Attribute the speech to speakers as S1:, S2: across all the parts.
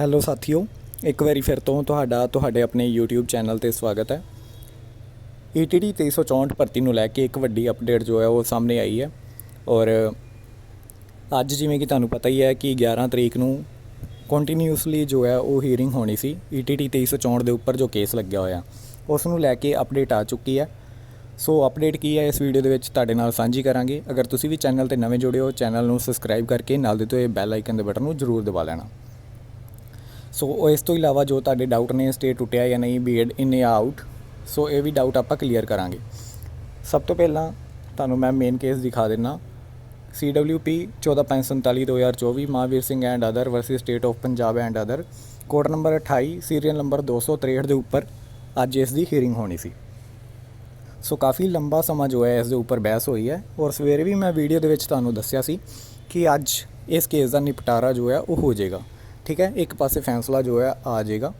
S1: Hello ਸਾਥੀਓ, ਇੱਕ ਵਾਰੀ ਫਿਰ ਤੋਂ ਤੁਹਾਡਾ, ਤੁਹਾਡੇ ਆਪਣੇ YouTube ਚੈਨਲ ਤੇ ਸਵਾਗਤ ਹੈ। ETT 364 ਭਰਤੀ ਨੂੰ ਲੈ ਕੇ ਇੱਕ ਵੱਡੀ ਅਪਡੇਟ ਜੋ ਹੈ ਉਹ ਸਾਹਮਣੇ ਆਈ ਹੈ ਔਰ ਅੱਜ ਜਿਵੇਂ ਕਿ ਤੁਹਾਨੂੰ ਪਤਾ ਹੀ ਹੈ ਕਿ 11 ਤਰੀਕ ਨੂੰ ਕੰਟੀਨਿਊਸਲੀ ਜੋ ਹੈ ਉਹ ਹੀਅਰਿੰਗ ਹੋਣੀ ਸੀ E ETT 364 ਦੇ ਉੱਪਰ ਜੋ ਕੇਸ ਲੱਗਿਆ ਹੋਇਆ। ਉਸ ਨੂੰ ਲੈ ਕੇ ਅਪਡੇਟ ਆ ਚੁੱਕੀ ਹੈ। ਸੋ ਅਪਡੇਟ ਕੀ ਹੈ ਇਸ ਵੀਡੀਓ ਦੇ ਵਿੱਚ ਤੁਹਾਡੇ ਨਾਲ ਸਾਂਝੀ ਕਰਾਂਗੇ। ਅਗਰ ਤੁਸੀਂ ਵੀ ਚੈਨਲ ਤੇ ਨਵੇਂ ਜੁੜੇ ਹੋ, ਚੈਨਲ ਨੂੰ ਸਬਸਕ੍ਰਾਈਬ ਕਰਕੇ ਨਾਲ ਦੇ ਤੋਂ ਇਹ ਬੈਲ ਆਈਕਨ ਦੇ ਬਟਨ ਨੂੰ ਜ਼ਰੂਰ ਦਬਾ ਲੈਣਾ। ਸੋ ਇਸ ਤੋਂ ਇਲਾਵਾ ਜੋ ਤੁਹਾਡੇ ਡਾਊਟ ਨੇ ਸਟੇ ਟੁੱਟਿਆ ਜਾਂ ਨਹੀਂ ਬੀਐਡ ਇਨ ਜਾਂ ਆਊਟ ਸੋ ਇਹ ਵੀ ਡਾਊਟ ਆਪਾਂ ਕਲੀਅਰ ਕਰਾਂਗੇ। ਸਭ ਤੋਂ ਪਹਿਲਾਂ ਤੁਹਾਨੂੰ ਮੈਂ ਮੇਨ ਕੇਸ ਦਿਖਾ ਦਿੰਨਾ। CWP 14547 2024 Mahavir Singh and other versus State of Punjab and other code number 28 serial number 263 ਦੇ ਉੱਪਰ ਅੱਜ ਇਸ ਦੀ ਹੀਅਰਿੰਗ ਹੋਣੀ ਸੀ। ਸੋ ਕਾਫੀ ਲੰਬਾ ਸਮਾਂ ਜੋ ਹੈ, ਇਸ ਦੇ ਉੱਪਰ ਬਹਿਸ ਹੋਈ ਹੈ ਔਰ ਸਵੇਰੇ ਵੀ ਮੈਂ ਵੀਡੀਓ ਦੇ ਵਿੱਚ ਤੁਹਾਨੂੰ ਦੱਸਿਆ ਸੀ ਕਿ ਅੱਜ ਇਸ ਕੇਸ ਦਾ ਨਿਪਟਾਰਾ ਜੋ ਹੈ, ਉਹ ਹੋ ਜਾਏਗਾ। ਠੀਕ ਹੈ, ਇੱਕ ਪਾਸੇ ਫੈਸਲਾ ਜੋ ਹੈ ਆ ਜਾਏਗਾ।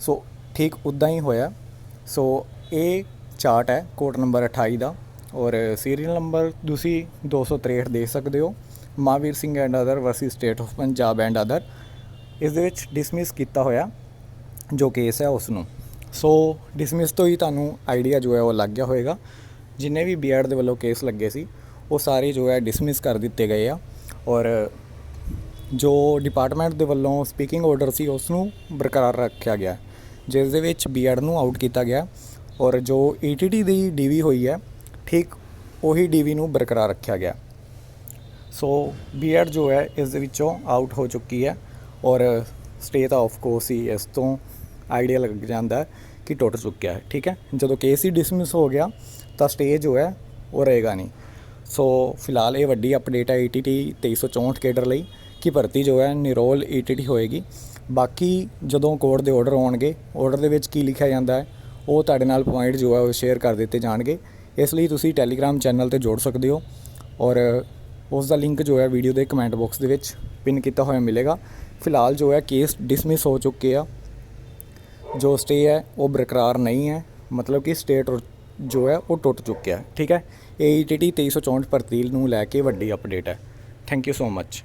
S1: ਸੋ ਠੀਕ ਉਦਾਂ ਹੀ ਹੋਇਆ। ਸੋ ਇਹ ਚਾਰਟ ਹੈ, ਕੋਟ ਨੰਬਰ 28 ਦਾ। ਔਰ ਸੀਰੀਅਲ ਨੰਬਰ ਤੁਸੀਂ 263 ਦੇ ਸਕਦੇ ਹੋ। Mahavir Singh and other versus State of Punjab and other. ਇਸ ਦੇ ਵਿੱਚ ਡਿਸਮਿਸ ਕੀਤਾ ਹੋਇਆ ਜੋ ਕੇਸ ਹੈ ਉਸ ਨੂੰ ਸੋ ਡਿਸਮਿਸ ਤੋਂ ਹੀ ਤੁਹਾਨੂੰ ਆਈਡੀਆ ਜੋ ਹੈ ਉਹ ਲੱਗ ਗਿਆ ਹੋਵੇਗਾ ਜਿੰਨੇ ਵੀ ਬੀਐਡ ਦੇ ਵੱਲੋਂ ਕੇਸ ਲੱਗੇ ਸੀ, ਉਹ ਸਾਰੇ ਜੋ ਹੈ ਡਿਸਮਿਸ ਕਰ ਦਿੱਤੇ ਗਏ ਆ। ਔਰ ਜੋ ਡਿਪਾਰਟਮੈਂਟ ਦੇ ਵੱਲੋਂ ਸਪੀਕਿੰਗ ਆਰਡਰ ਸੀ ਉਸ ਨੂੰ ਬਰਕਰਾਰ ਰੱਖਿਆ ਗਿਆ। ਜਿਸ ਦੇ ਵਿੱਚ ਬੀਐਡ ਨੂੰ ਆਊਟ ਕੀਤਾ ਗਿਆ ਔਰ ਜੋ ਈਟੀਟੀ ਦੀ ਡੀਵੀ ਹੋਈ ਹੈ, ਠੀਕ ਉਹੀ ਡੀਵੀ ਨੂੰ ਬਰਕਰਾਰ ਰੱਖਿਆ ਗਿਆ। ਸੋ ਬੀਐਡ ਜੋ ਹੈ, ਇਸ ਦੇ ਵਿੱਚੋਂ ਆਊਟ ਹੋ ਚੁੱਕੀ ਹੈ ਔਰ ਸਟੇ ਤਾਂ ਆਫ ਕੋਰਸ ਹੀ ਇਸ ਤੋਂ ਆਈਡੀਆ ਲੱਗ ਜਾਂਦਾ ਕਿ ਟੁੱਟ ਚੁੱਕਿਆ ਹੈ, ਠੀਕ ਹੈ? ਜਦੋਂ ਕੇਸ ਹੀ ਡਿਸਮਿਸ ਹੋ ਗਿਆ, ਤਾਂ ਸਟੇ ਜੋ ਹੈ, ਉਹ ਰਹੇਗਾ ਨਹੀਂ। ਸੋ ਫਿਲਹਾਲ ਇਹ ਵੱਡੀ ਅਪਡੇਟ ਹੈ ETT 2364 ਕੇਡਰ ਲਈ। ਕਿ ਭਰਤੀ ਜੋ ਹੈ, ਨਿਰੋਲ ETT ਹੋਏਗੀ। ਬਾਕੀ ਜਦੋਂ ਕੋਰਟ ਦੇ ਆਰਡਰ ਆਉਣਗੇ ਆਰਡਰ ਦੇ ਵਿੱਚ ਕੀ ਲਿਖਿਆ ਜਾਂਦਾ ਹੈ, ਉਹ ਤੁਹਾਡੇ ਨਾਲ ਪੁਆਇੰਟ ਜੋ ਹੈ, ਉਹ ਸ਼ੇਅਰ ਕਰ ਦਿੱਤੇ ਜਾਣਗੇ। ਇਸ ਲਈ ਤੁਸੀਂ ਟੈਲੀਗ੍ਰਾਮ ਚੈਨਲ ਤੇ ਜੋੜ ਸਕਦੇ ਹੋ ਔਰ ਉਸ ਦਾ ਲਿੰਕ ਜੋ ਹੈ ਵੀਡੀਓ ਦੇ ਕਮੈਂਟ ਬਾਕਸ ਦੇ ਵਿੱਚ ਪਿਨ ਕੀਤਾ ਹੋਇਆ ਮਿਲੇਗਾ। ਫਿਲਹਾਲ ਜੋ ਹੈ ਕੇਸ ਡਿਸਮਿਸ ਹੋ ਚੁੱਕੇ ਆ। ਜੋ ਸਟੇ ਹੈ, ਉਹ ਬਰਕਰਾਰ ਨਹੀਂ ਹੈ। ਮਤਲਬ ਕਿ ਸਟੇਟ ਜੋ ਹੈ, ਉਹ ਟੁੱਟ ਚੁੱਕਿਆ ਹੈ। ਠੀਕ ਹੈ? ਇਹ ETT 2364 ਭਰਤੀ ਨੂੰ ਲੈ ਕੇ ਵੱਡੀ ਅਪਡੇਟ ਹੈ। Thank you so much